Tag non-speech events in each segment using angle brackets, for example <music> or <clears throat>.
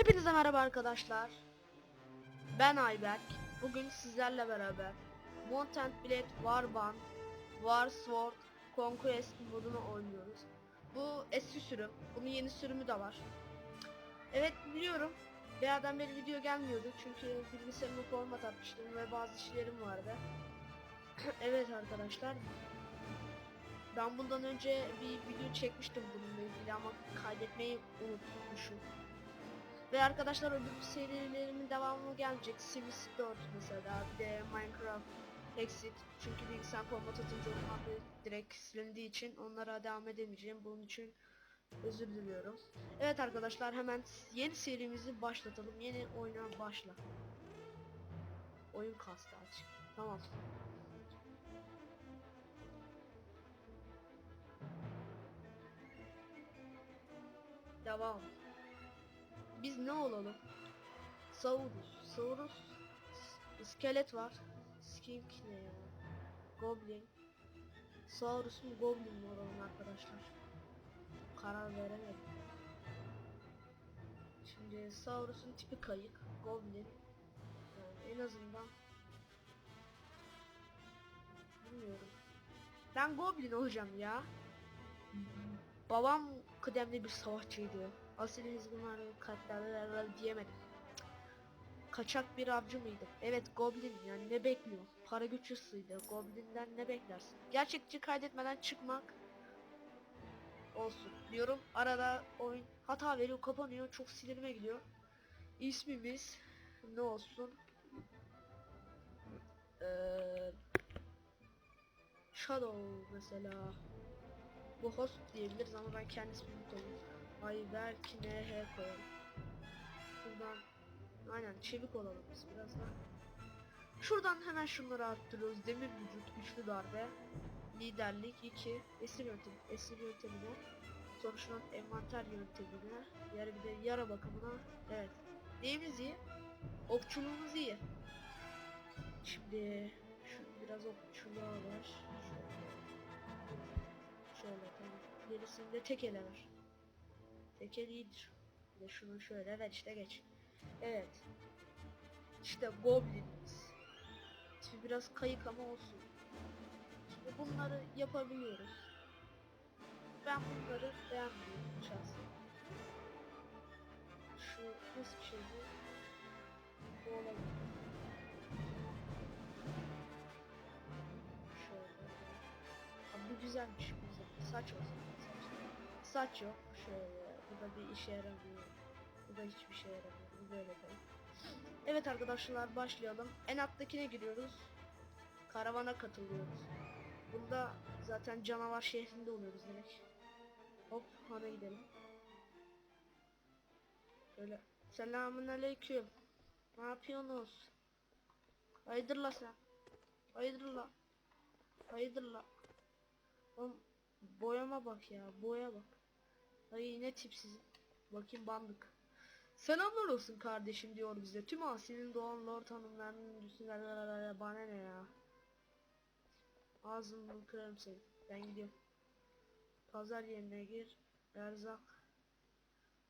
Hepinize merhaba arkadaşlar. Ben Ayberk. Bugün sizlerle beraber Mountain Blade Warband War Sword Conquest modunu oynuyoruz. Bu eski sürüm. Bunun yeni sürümü de var. Evet biliyorum. Bayağıdan beri video gelmiyordu çünkü bilgisayarımı format atmıştım ve bazı işlerim vardı. <clears throat> evet arkadaşlar. Ben bundan önce bir video çekmiştim bununla ilgili ama kaydetmeyi unutmuşum. Ve arkadaşlar öbür serilerimin devamı gelecek. Sims 4 mesela bir de Minecraft Exit. Çünkü bilgisayar format atınca onlar direkt silindiği için onlara devam edemeyeceğim. Bunun için özür diliyorum. Evet arkadaşlar hemen yeni serimizi başlatalım. Yeni oyuna başla. Oyun kastı açık. Tamam. Devam. Biz ne olalım? Saurus. Saurus. İskelet var. Skink ne ya? Goblin. Saurus mu Goblin mi olalım arkadaşlar? Karar veremedim. Şimdi Saurus'un tipi kayık. Goblin. Yani en azından Bilmiyorum. Ben Goblin olacağım ya. Babam kıdemli bir savaşçıydı. Asil hizmetleri katlarlar diyemedim. Kaçak bir avcı mıydı? Evet Goblin yani ne bekliyor? Para güç hırsıydı. Goblin'den ne beklersin? Gerçekçi kaydetmeden çıkmak olsun diyorum. Arada oyun hata veriyor, kapanıyor, çok sinirime gidiyor. İsmimiz ne olsun? Ee, Shadow mesela. Bu host diyebiliriz ama ben kendi ismimi koyayım. Ay belki NH koyalım. Şuradan aynen çevik olalım biz biraz daha. Şuradan hemen şunları arttırıyoruz. Demir vücut, güçlü darbe, liderlik 2, esir yöntemi, esir yöntemine, sonra şuradan envanter yöntemine, yani bir de yara bakımına. Evet. Neyimiz iyi? Okçuluğumuz iyi. Şimdi şu biraz okçuluğa var. Şöyle. Şöyle tamam. Gerisinde tek ele var. Tek el iyidir. Bir de şunu şöyle ver işte geç. Evet. İşte Goblin'imiz. Tipi biraz kayık ama olsun. Şimdi bunları yapabiliyoruz. Ben bunları beğenmiyorum şahsen. Şu nasıl bir şey bu? Bu olabilir. Şöyle. Abi bu güzelmiş güzel. Saç olsun. Saç. Saç yok. Şöyle. Bu da bir işe yaramıyor. Bu da hiçbir şey yaramıyor. Bu böyle kalır. Evet arkadaşlar başlayalım. En alttakine giriyoruz. Karavana katılıyoruz. Bunda zaten canavar şehrinde oluyoruz direkt. Hop hana gidelim. Şöyle. Selamun aleyküm. Ne yapıyorsunuz? Hayırdır la sen? Hayırdır la? Hayırdır la? Oğlum boyama bak ya boya bak. Ay ne tipsiz. Bakayım bandık. Selamlar olsun kardeşim diyor bize. Tüm Asi'nin doğan lord hanımlarının üstüne bana ne ya. Ağzını kırarım seni. Ben gidiyorum. Pazar yerine gir. Erzak.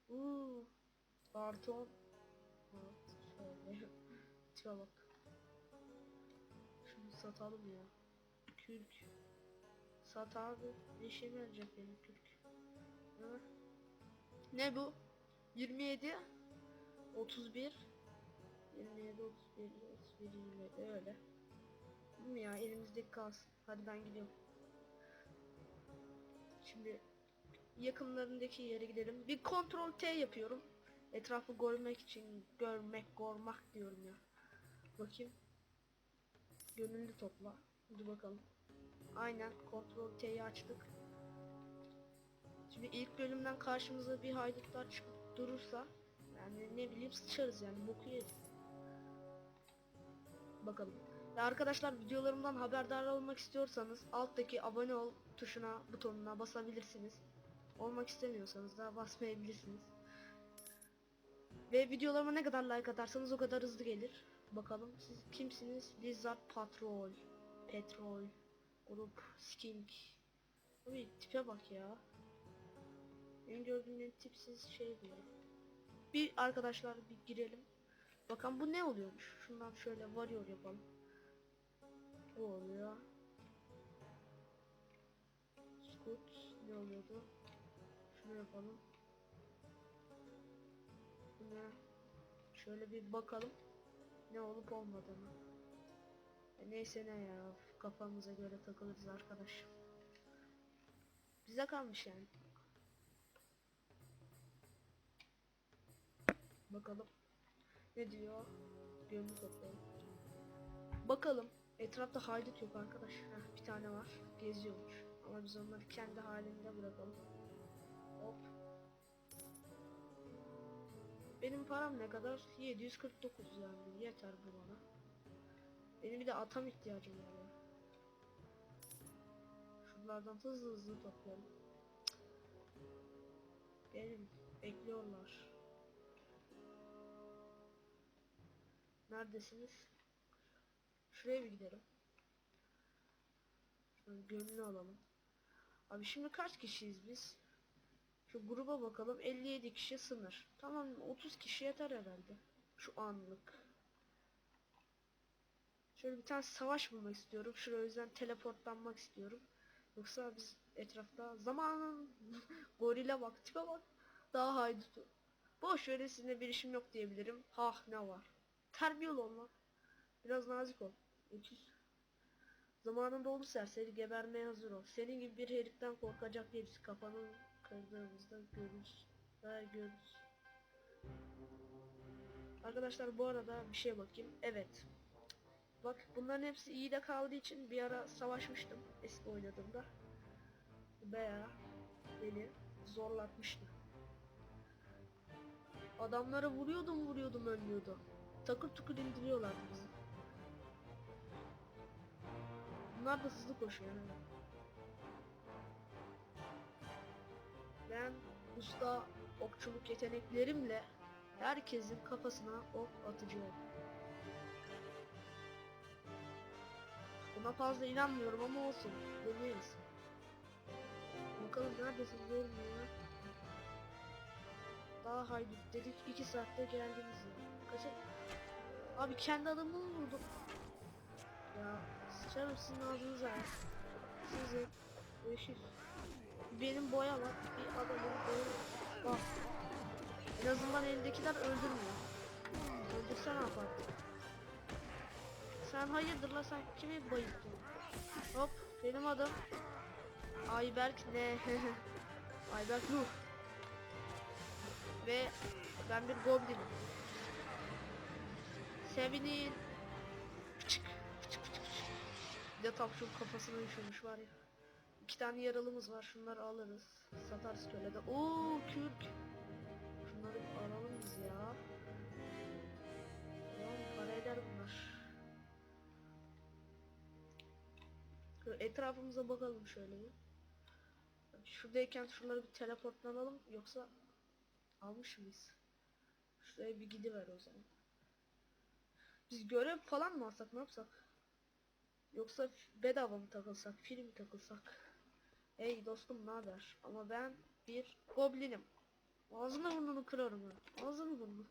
Uuu. Artı 10. Evet, şöyle. <laughs> Tipe bak. Şunu satalım ya. Kürk. Sat abi. Ne işe verecek benim kürk? Ne bu? 27 31 27 31 31 27 öyle. Bu mu ya elimizdeki kalsın. Hadi ben gidiyorum. Şimdi yakınlarındaki yere gidelim. Bir kontrol T yapıyorum. Etrafı görmek için görmek, gormak diyorum ya. Bakayım. Gönüllü topla. Hadi bakalım. Aynen kontrol T'yi açtık. Şimdi ilk bölümden karşımıza bir haydutlar çıkıp durursa yani ne bileyim sıçarız yani boku yeriz. Bakalım. Ve arkadaşlar videolarımdan haberdar olmak istiyorsanız alttaki abone ol tuşuna butonuna basabilirsiniz. Olmak istemiyorsanız da basmayabilirsiniz. Ve videolarıma ne kadar like atarsanız o kadar hızlı gelir. Bakalım siz kimsiniz? Blizzard Patrol, Petrol, Grup, Skink. Abi tipe bak ya. Benim gördüğüm tipsiz şey bu. Bir arkadaşlar bir girelim. Bakalım bu ne oluyormuş. Şundan şöyle varıyor yapalım. Bu oluyor. Scoot ne oluyordu? Şunu yapalım. Bu ne? Şöyle bir bakalım. Ne olup olmadığını. E neyse ne ya. Kafamıza göre takılırız arkadaş. Bize kalmış yani. Bakalım. Ne diyor? Gönlü toplayalım. Bakalım. Etrafta haydut yok arkadaş. Heh, bir tane var. Geziyormuş. Ama biz onları kendi halinde bırakalım. Hop. Benim param ne kadar? 749 yani. Yeter bu bana. Benim bir de atam ihtiyacım var ya. Şunlardan hızlı hızlı toplayalım. Gelin. Bekliyorlar. Neredesiniz? Şuraya bir gidelim. Şöyle gönlünü alalım. Abi şimdi kaç kişiyiz biz? Şu gruba bakalım. 57 kişi sınır. Tamam 30 kişi yeter herhalde. Şu anlık. Şöyle bir tane savaş bulmak istiyorum. Şuraya yüzden teleportlanmak istiyorum. Yoksa biz etrafta zamanın <laughs> gorille bak tipe bak. Daha haydutu. Boş ver sizinle bir işim yok diyebilirim. Hah ne var. Terbiyeli ol lan. Biraz nazik ol. Öküz. Zamanında oldu serseri gebermeye hazır ol. Senin gibi bir heriften korkacak değiliz. Kafanı kırdığımızda görürüz. Ve görürüz. Arkadaşlar bu arada bir şey bakayım. Evet. Bak bunların hepsi iyi de kaldığı için bir ara savaşmıştım eski oynadığımda. Veya beni zorlatmıştı. Adamlara vuruyordum vuruyordum ölmüyordu. Takır tukur indiriyorlardı bizi. Bunlar da hızlı koşuyor yani. Ben usta okçuluk yeteneklerimle herkesin kafasına ok atacağım. Buna fazla inanmıyorum ama olsun. Deneriz. Bakalım neredesiniz oğlum ya? Daha haydut dedik 2 saatte geldiniz ya. Abi kendi adamımı mı vurdum? Ya sıçarım sizin ağzınıza. Sizi görüşürüz. Benim boya var. Bir adamın boyu bak. En azından elindekiler öldürmüyor. Öldürse ne yapardı? Sen hayırdır la sen kimi bayılttın? Hop benim adım Ayberk ne? <laughs> Ayberk Nuh. Ve ben bir goblinim. Sevinin. Fıçık, fıçık, fıçık. Bir de tam şu kafasına üşümüş var ya. İki tane yaralımız var. Şunları alırız. Satarız kölede. Oo kürk. Şunları alalım biz ya. Tamam para eder bunlar. Etrafımıza bakalım şöyle bir. Şuradayken şunları bir teleportlanalım yoksa almış mıyız? Şuraya bir gidiver o zaman. Biz görev falan mı alsak ne yapsak? Yoksa bedava mı takılsak, film takılsak? Hey dostum ne haber? Ama ben bir goblinim. Ağzını burnunu kırarım ha. Ağzını burnunu.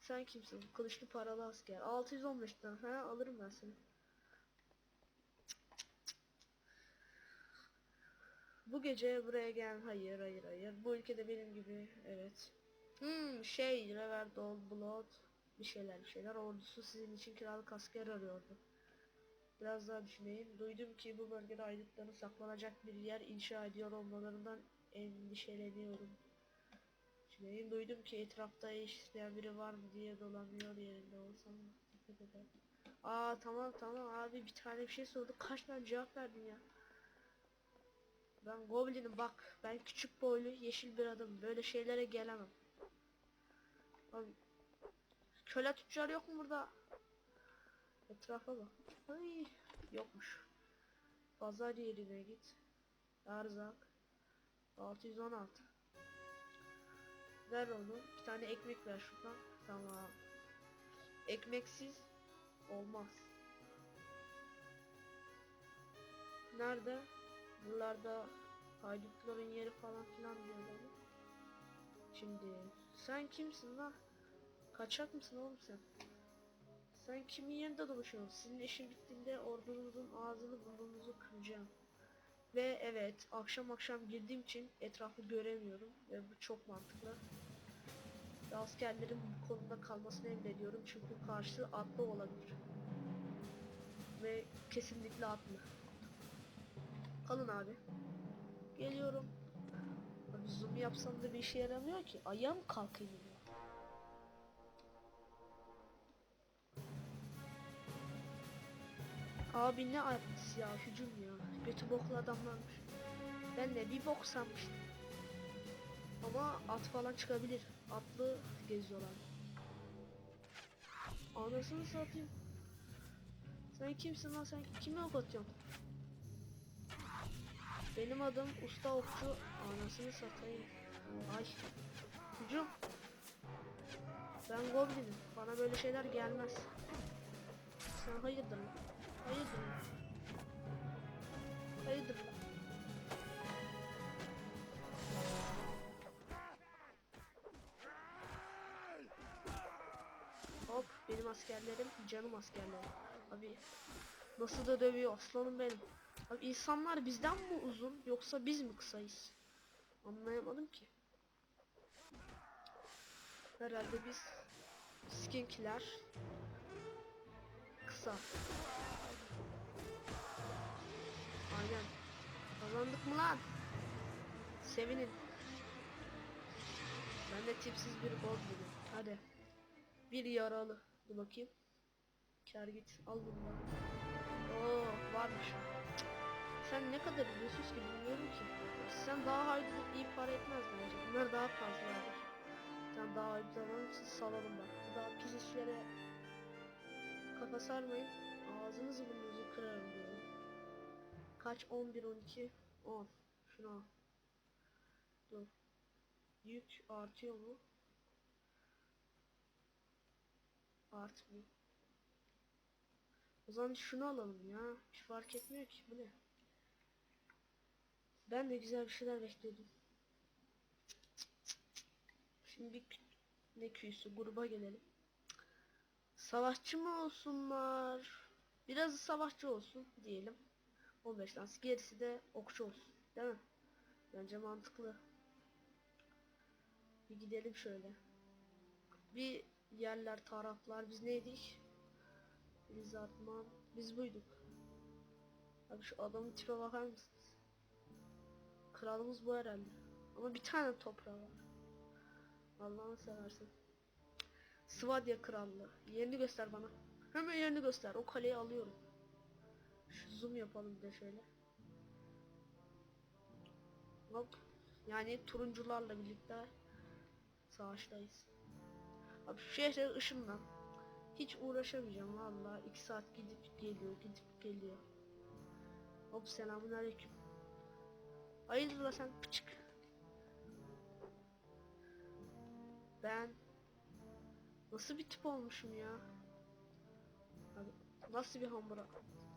Sen kimsin? Kılıçlı paralı asker. 615'ten ha alırım ben seni. Bu gece buraya gel. Hayır, hayır, hayır. Bu ülkede benim gibi. Evet. Hmm, şey, Reverdol, Blood. Bir şeyler, bir şeyler. Ordusu sizin için kiralık asker arıyordu. Biraz daha düşüneyim. Duydum ki bu bölgede ayrıkların saklanacak bir yer inşa ediyor olmalarından endişeleniyorum. Düşüneyim. Duydum ki etrafta işleyen biri var mı diye dolanıyor yerinde olsam. Dikkat. Aa tamam tamam abi bir tane bir şey sorduk. Kaç tane cevap verdin ya? Ben goblinim bak. Ben küçük boylu yeşil bir adamım. Böyle şeylere gelemem. Abi köle tüccar yok mu burada? Etrafa bak. Ay yokmuş. Pazar yerine git. Erzak. 616. Ver onu. Bir tane ekmek ver şuradan. Tamam. Ekmeksiz olmaz. Nerede? Buralarda haydutların yeri falan filan diyorlar. Şimdi Sen kimsin lan? Kaçak mısın oğlum sen? Sen kimin yerinde dolaşıyorsun? Sizin işin bittiğinde ordunuzun ağzını burnunuzu kıracağım. Ve evet akşam akşam girdiğim için etrafı göremiyorum ve bu çok mantıklı. Ve askerlerin bu konuda kalmasını emrediyorum çünkü karşı atlı olabilir. Ve kesinlikle atlı. Kalın abi. Geliyorum. Abi zoom yapsam da bir işe yaramıyor ki. Ayağım kalkayım. Abi ne atlısı ya hücum ya. Götü boklu adamlarmış. Ben de bir bok sanmıştım. Ama at falan çıkabilir. Atlı geziyorlar. Anasını satayım. Sen kimsin lan sen kime ok atıyorsun? Benim adım usta okçu. Anasını satayım. Ay. Hücum. Ben goblinim. Bana böyle şeyler gelmez. Sen hayırdır lan? Hayırdır? Hayırdır? Hop benim askerlerim canım askerlerim. Abi nasıl da dövüyor aslanım benim. Abi insanlar bizden mi uzun yoksa biz mi kısayız? Anlayamadım ki. Herhalde biz skinkiler kısa. Aynen. Kazandık mı lan? Sevinin. Ben de tipsiz bir gol buldum. Hadi. Bir yaralı. Dur bakayım. Kar git. Al bunu. Oo varmış. Sen ne kadar biliyorsun ki bilmiyorum ki. Sen daha haydut iyi para etmez bence. Bunlar daha fazla alır. Sen daha haydut alalım salalım bak. Daha pis işlere kafa sarmayın. Ağzınızı burnunuzu kırarım diyorum. Kaç? 11, 12, 10. Şunu al. Dur. Yük artıyor mu? Artmıyor. O zaman şunu alalım ya. Hiç fark etmiyor ki bu ne? Ben de güzel bir şeyler bekliyordum. Şimdi bir ne küyüsü gruba gelelim. Savaşçı mı olsunlar? Biraz savaşçı olsun diyelim. 15 dans gerisi de okçu olsun. Değil mi? Bence mantıklı. Bir gidelim şöyle. Bir yerler taraflar biz neydik? Biz atman. Biz buyduk. Abi şu adamın tipe bakar mısınız? Kralımız bu herhalde. Ama bir tane toprağı var. Allah'ını seversen. Svadya krallığı. Yerini göster bana. Hemen yerini göster. O kaleyi alıyorum. Şu zoom yapalım bir de şöyle. Hop. Yani turuncularla birlikte savaştayız. Abi şu şehre ışınlan. Hiç uğraşamayacağım vallahi 2 saat gidip geliyor gidip geliyor. Hop selamun aleyküm. Hayırdır la sen pıçık. Ben nasıl bir tip olmuşum ya? Abi, nasıl bir hambura?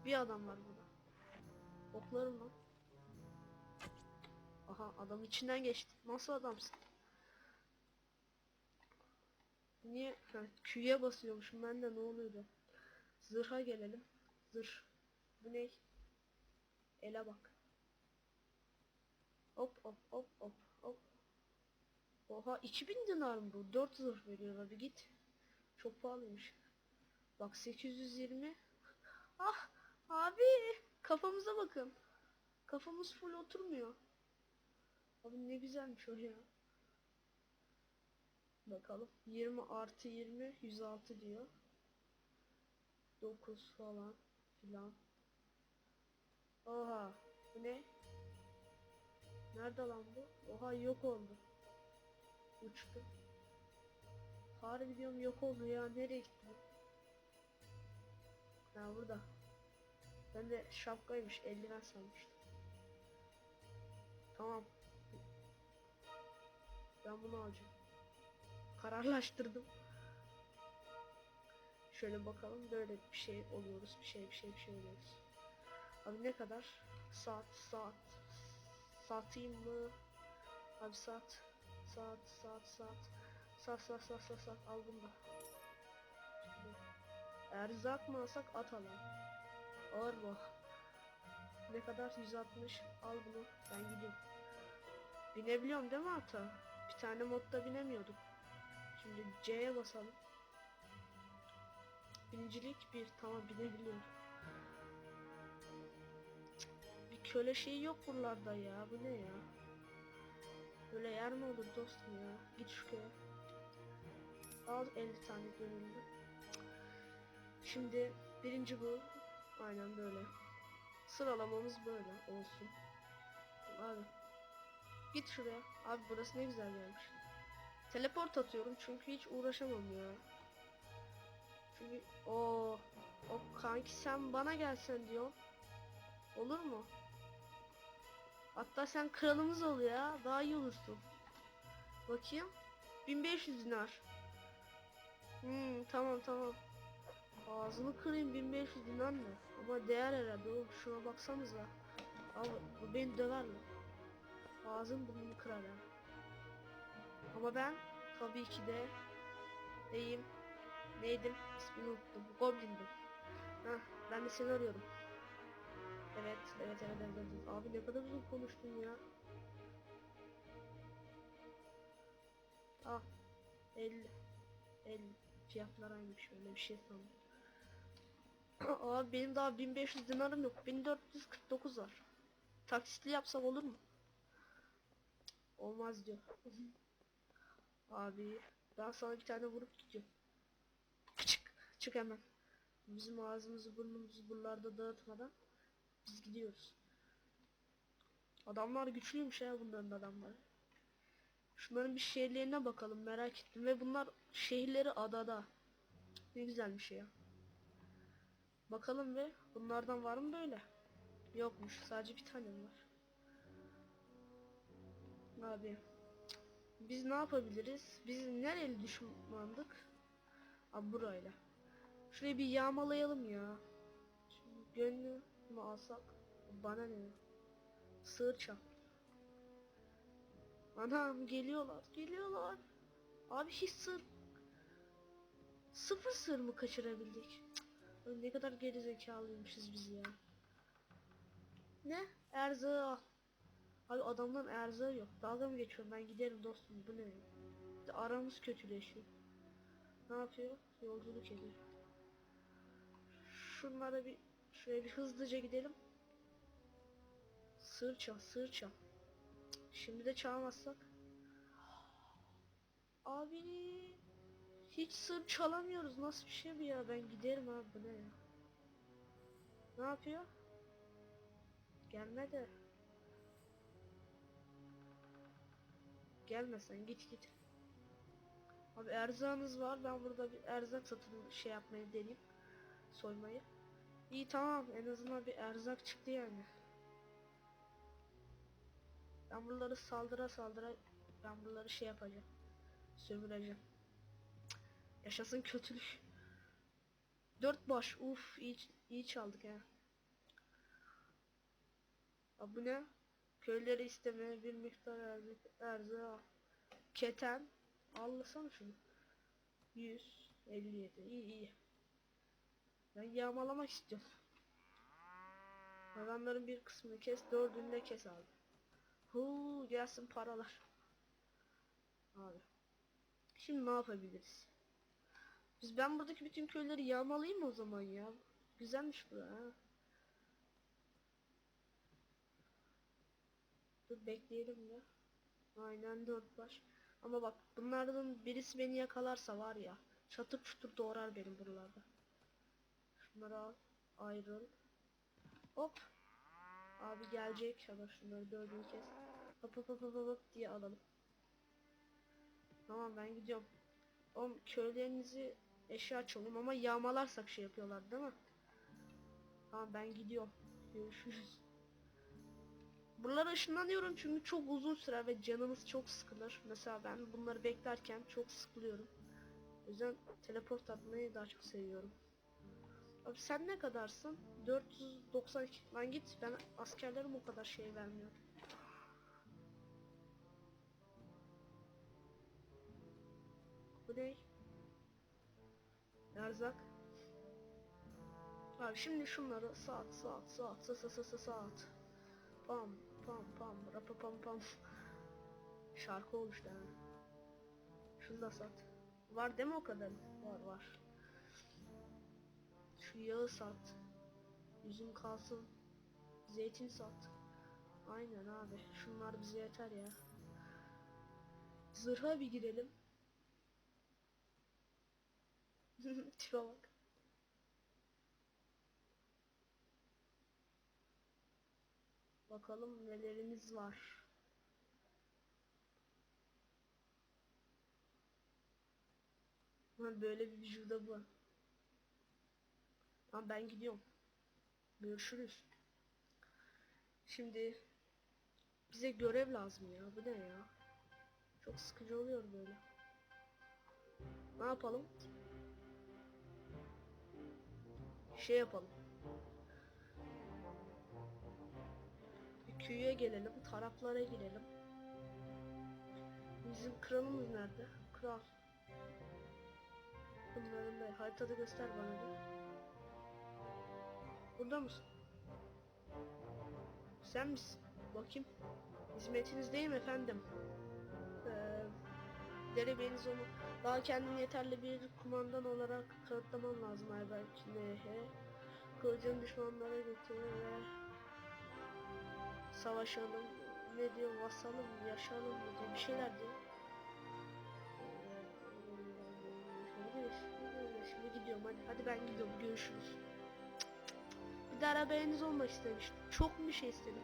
Bir adam var burada. Oklarım lan. Aha adam içinden geçti. Nasıl adamsın? Niye? Ha, Q'ye basıyormuşum ben de ne oluyordu? Zırha gelelim. Zırh. Bu ne? Ele bak. Hop hop hop hop hop. Oha 2000 dinar mı bu? 4 zırh veriyor abi git. Çok pahalıymış. Bak 820. Ah abi kafamıza bakın. Kafamız full oturmuyor. Abi ne güzelmiş o ya. Bakalım. 20 artı 20 106 diyor. 9 falan filan. Oha. Bu ne? Nerede lan bu? Oha yok oldu. Uçtu. Harbi diyorum yok oldu ya. Nereye gitti? Ha burada. Ben de şapkaymış. Eldiven sanmıştım. Tamam. Ben bunu alacağım. Kararlaştırdım. Şöyle bakalım böyle bir şey oluyoruz. Bir şey bir şey bir şey oluyoruz. Abi ne kadar? Saat saat. Satayım mı? Abi saat. Saat saat saat. Sat sat sat sat sat al bunu da. Şimdi Erzak mı alsak at alalım. Ağır bu. Ne kadar 160 al bunu ben gidiyorum. Binebiliyorum değil mi ata? Bir tane modda binemiyorduk. Şimdi C'ye basalım. Binicilik bir tamam binebiliyorum. Bir köle şeyi yok buralarda ya bu ne ya? Böyle yer mi olur dostum ya? Git şu köye. Al 50 tane gönüllü. Şimdi birinci bu. Aynen böyle. Sıralamamız böyle olsun. Abi. Git şuraya. Abi burası ne güzel gelmiş. Teleport atıyorum çünkü hiç uğraşamam ya. Çünkü o o kanki sen bana gelsen diyor. Olur mu? Hatta sen kralımız ol ya. Daha iyi olursun. Bakayım. 1500 dinar. Hmm, tamam tamam. Ağzını kırayım 1500 dinar ne? Ama değer herhalde oğlum şuna baksanıza. Abi bu beni döver mi? Ağzım burnunu kırar ya. Ama ben tabii ki de neyim? Neydim? İsmini unuttum. Goblin'dim. Hah ben de seni arıyorum. Evet, evet, evet, evet, evet. Abi ne kadar uzun konuştun ya. Ah, 50. 50. Fiyatlar aynı şöyle bir şey sandım. Abi benim daha 1500 dinarım yok. 1449 var. Taksitli yapsam olur mu? Olmaz diyor. <laughs> Abi ben sana bir tane vurup gidiyorum. Çık, çık hemen. Bizim ağzımızı burnumuzu buralarda dağıtmadan biz gidiyoruz. Adamlar güçlüymüş ya bunların adamları. Şunların bir şehirlerine bakalım merak ettim ve bunlar şehirleri adada. Ne güzelmiş ya. Bakalım ve bunlardan var mı böyle? Yokmuş sadece bir tane var? Abi biz ne yapabiliriz? Biz nereli düşmandık? Abi burayla. Şurayı bir yağmalayalım ya. Gönlü mü alsak? Bana ne? Sığır çap. Anam geliyorlar, geliyorlar. Abi hiç sır... Sıfır sır mı kaçırabildik? Cık, ne kadar geri zekalıymışız biz ya. Ne? Erzağı. Abi adamların erzağı yok. Dalga mı geçiyorum ben giderim dostum bu ne? de Aramız kötüleşiyor. Ne yapıyor? Yolculuk ediyor. Şunlara bir şöyle bir hızlıca gidelim. Çal. Cık, Şimdi de çalmazsak. Abi hiç sır çalamıyoruz. Nasıl bir şey bu ya? Ben giderim abi bu ne ya? Ne yapıyor? Gelme de. Gelme sen git git. Abi erzağınız var. Ben burada bir erzak satın şey yapmayı deneyeyim. Soymayı. İyi tamam en azından bir erzak çıktı yani. Ben buraları saldıra saldıra ben buraları şey yapacağım. Sömüreceğim. Yaşasın kötülük. Dört baş uf iyi, iyi çaldık ya. Abi bu ne? Köyleri istemeye bir miktar erzak, erzağı. Keten. Allasana şunu. 157 iyi iyi. Ben yağmalamak istiyorum. Hayvanların bir kısmını kes, dördünü de kes abi. Huu gelsin paralar. Abi. Şimdi ne yapabiliriz? Biz ben buradaki bütün köyleri yağmalayayım o zaman ya? Güzelmiş bu ha. Dur bekleyelim ya. Aynen dört baş. Ama bak bunlardan birisi beni yakalarsa var ya. Çatır çutur doğrar benim buralarda. Şunları al. Ayrıl. Hop. Abi gelecek ama şunları dördünü kes. Hop hop hop hop hop diye alalım. Tamam ben gidiyorum. Oğlum köylerinizi eşya çalın ama yağmalarsak şey yapıyorlar değil mi? Tamam ben gidiyorum. Görüşürüz. Buralara ışınlanıyorum çünkü çok uzun sürer ve canınız çok sıkılır. Mesela ben bunları beklerken çok sıkılıyorum. O yüzden teleport atmayı daha çok seviyorum. Abi sen ne kadarsın? 492. Lan git ben askerlerim o kadar şey vermiyor. Bu ne? Erzak. Abi şimdi şunları saat saat saat saat saat saat saat. Pam pam pam rapa pam pam. Şarkı olmuş yani. Şunu da sat. Var değil mi o kadar? Var var. Şu yağı sat. Üzüm kalsın. Zeytin sat. Aynen abi. Şunlar bize yeter ya. Zırha bir girelim. <laughs> Tipe bak. Bakalım nelerimiz var. Ha, böyle bir vücuda bu. Tamam ben gidiyorum. Görüşürüz. Şimdi bize görev lazım ya. Bu ne ya? Çok sıkıcı oluyor böyle. Ne yapalım? Şey yapalım. Köye gelelim, taraflara girelim. Bizim kralımız nerede? Kral. Bunların da haritada göster bana bir. Burada mısın? Sen misin? Bakayım. Hizmetinizdeyim efendim. Ee, derebeyiniz onu daha kendini yeterli bir kumandan olarak kanıtlaman lazım Ayberk NH. Kılıcın düşmanlara götür ve savaşalım. Ne diyor? Vasalım, yaşayalım mı diyor. Bir şeyler diyor. Şimdi, gidiyorum hadi. Hadi ben gidiyorum. Görüşürüz. Bir de arabayınız olmak istemiştim. Çok mu bir şey istedim?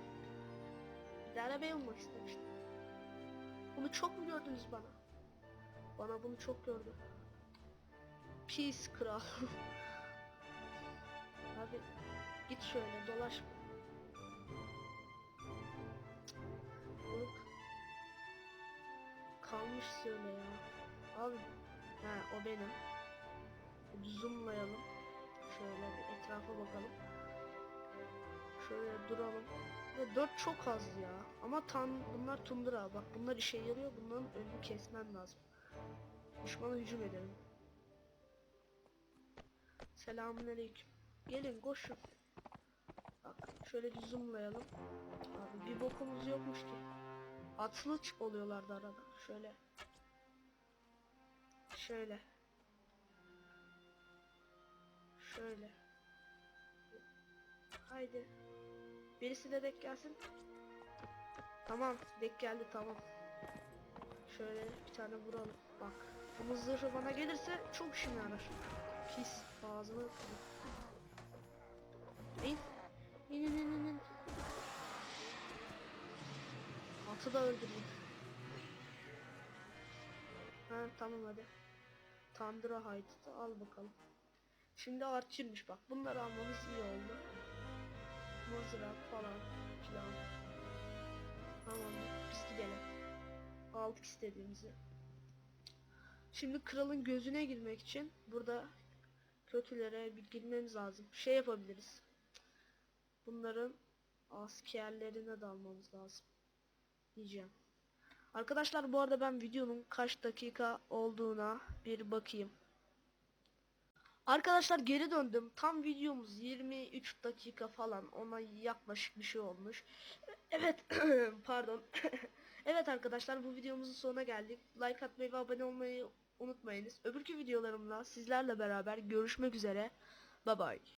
Bir de arabaya olmak istemiştim. Bunu çok mu gördünüz bana? Bana bunu çok gördüm. Pis kral. Abi git şöyle dolaş. Yok. Kalmış söyle ya. Abi. Ha o benim. Zoomlayalım. Şöyle bir etrafa bakalım. Şöyle duralım. Ve 4 çok az ya. Ama tam bunlar tundra. Bak bunlar işe yarıyor. Bunların önünü kesmem lazım. Düşmana hücum edelim. Selamünaleyküm. Gelin koşun. Bak şöyle bir zoomlayalım. Abi bir bokumuz yokmuş ki. Atlı oluyorlardı arada. Şöyle. Şöyle. Şöyle. Haydi. Birisi de denk gelsin. Tamam, denk geldi tamam. Şöyle bir tane vuralım. Bak. Bunun zırhı bana gelirse çok işime yarar. Pis. Ağzını İn. İn in in in. Atı da öldüreyim. Ha tamam hadi. Tandıra haydi al bakalım. Şimdi artçıymış bak. Bunları almamız iyi oldu. Mızrak falan filan. Tamam biz gidelim. Aldık istediğimizi. Şimdi kralın gözüne girmek için burada kötülere bir girmemiz lazım. Şey yapabiliriz. Bunların askerlerine dalmamız lazım. Diyeceğim. Arkadaşlar bu arada ben videonun kaç dakika olduğuna bir bakayım. Arkadaşlar geri döndüm. Tam videomuz 23 dakika falan. Ona yaklaşık bir şey olmuş. Evet. <clears throat> Pardon. <clears throat> evet arkadaşlar bu videomuzun sonuna geldik. Like atmayı ve abone olmayı unutmayınız. Öbürkü videolarımla sizlerle beraber görüşmek üzere. Bye bye.